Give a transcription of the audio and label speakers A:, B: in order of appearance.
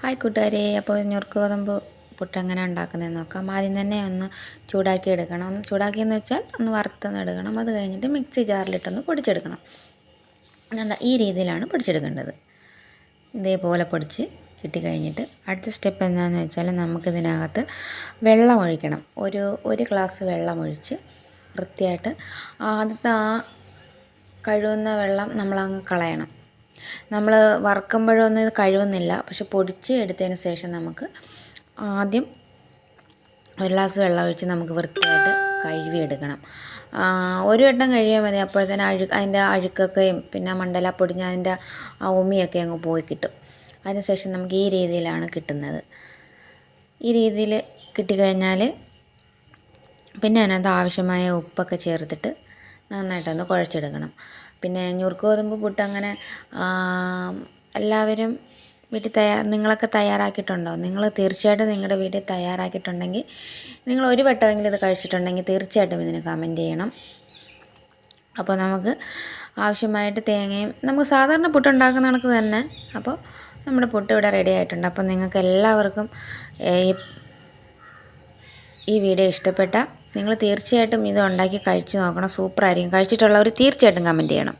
A: Hi കൂട്ടുകാരെ അപ്പോൾ ഞുറുക്ക് ഗോതമ്പ് പുട്ട് എങ്ങനെ ഉണ്ടാക്കുന്നതെന്ന് നോക്കാം. ആദ്യം തന്നെ ഒന്ന് ചൂടാക്കി എടുക്കണം. ഒന്ന് ചൂടാക്കിയെന്ന് വെച്ചാൽ ഒന്ന് വറുത്തെന്ന് എടുക്കണം. അത് കഴിഞ്ഞിട്ട് മിക്സി ജാറിലിട്ടൊന്ന് പൊടിച്ചെടുക്കണം. അതുകൊണ്ട് ഈ രീതിയിലാണ് പൊടിച്ചെടുക്കേണ്ടത്. ഇതേപോലെ പൊടിച്ച് കിട്ടിക്കഴിഞ്ഞിട്ട് അടുത്ത സ്റ്റെപ്പ് എന്താണെന്ന് വെച്ചാൽ നമുക്കിതിനകത്ത് വെള്ളം ഒഴിക്കണം. ഒരു ഒരു ഗ്ലാസ് വെള്ളം ഒഴിച്ച് വൃത്തിയായിട്ട് ആദ്യത്തെ ആ കഴുകുന്ന വെള്ളം നമ്മളങ്ങ് കളയണം. നമ്മൾ വറുക്കുമ്പോഴൊന്നും ഇത് കഴിവുന്നില്ല പക്ഷെ പൊടിച്ച് എടുത്തതിന് ശേഷം നമുക്ക് ആദ്യം ഒരു ഗ്ലാസ് വെള്ളം ഒഴിച്ച് നമുക്ക് വൃത്തിയായിട്ട് കഴുകിയെടുക്കണം. ഒരു വട്ടം കഴിയാൽ മതി. അപ്പോഴത്തേന് അഴു അതിന്റെ അഴുക്കൊക്കെയും പിന്നെ മണ്ടല പൊടിഞ്ഞ അതിന്റെ ആ ഉമിയൊക്കെ അങ്ങ് പോയി കിട്ടും. അതിനുശേഷം നമുക്ക് ഈ രീതിയിലാണ് കിട്ടുന്നത്. ഈ രീതിയിൽ കിട്ടിക്കഴിഞ്ഞാൽ പിന്നെ അതിനകത്ത് ആവശ്യമായ ഉപ്പൊക്കെ ചേർത്തിട്ട് നന്നായിട്ടൊന്ന് കുഴച്ചെടുക്കണം. പിന്നെ ഞുറുക്ക് ഗോതമ്പ് പുട്ട് അങ്ങനെ എല്ലാവരും വീട്ടിൽ തയ്യാർ നിങ്ങളൊക്കെ തയ്യാറാക്കിയിട്ടുണ്ടോ? നിങ്ങൾ തീർച്ചയായിട്ടും നിങ്ങളുടെ വീട്ടിൽ തയ്യാറാക്കിയിട്ടുണ്ടെങ്കിൽ നിങ്ങൾ ഒരു വട്ടമെങ്കിലും ഇത് കഴിച്ചിട്ടുണ്ടെങ്കിൽ തീർച്ചയായിട്ടും ഇതിന് കമന്റ് ചെയ്യണം. അപ്പോൾ നമുക്ക് ആവശ്യമായിട്ട് തേങ്ങയും നമുക്ക് സാധാരണ പുട്ടുണ്ടാക്കുന്ന കണക്ക് തന്നെ. അപ്പോൾ നമ്മുടെ പുട്ട് ഇവിടെ റെഡി ആയിട്ടുണ്ട്. അപ്പോൾ നിങ്ങൾക്ക് എല്ലാവർക്കും ഈ വീഡിയോ ഇഷ്ടപ്പെട്ട നിങ്ങൾ തീർച്ചയായിട്ടും ഇത് ഉണ്ടാക്കി കഴിച്ചു നോക്കണം. സൂപ്പറായിരിക്കും. കഴിച്ചിട്ടുള്ളവർ തീർച്ചയായിട്ടും കമന്റ് ചെയ്യണം.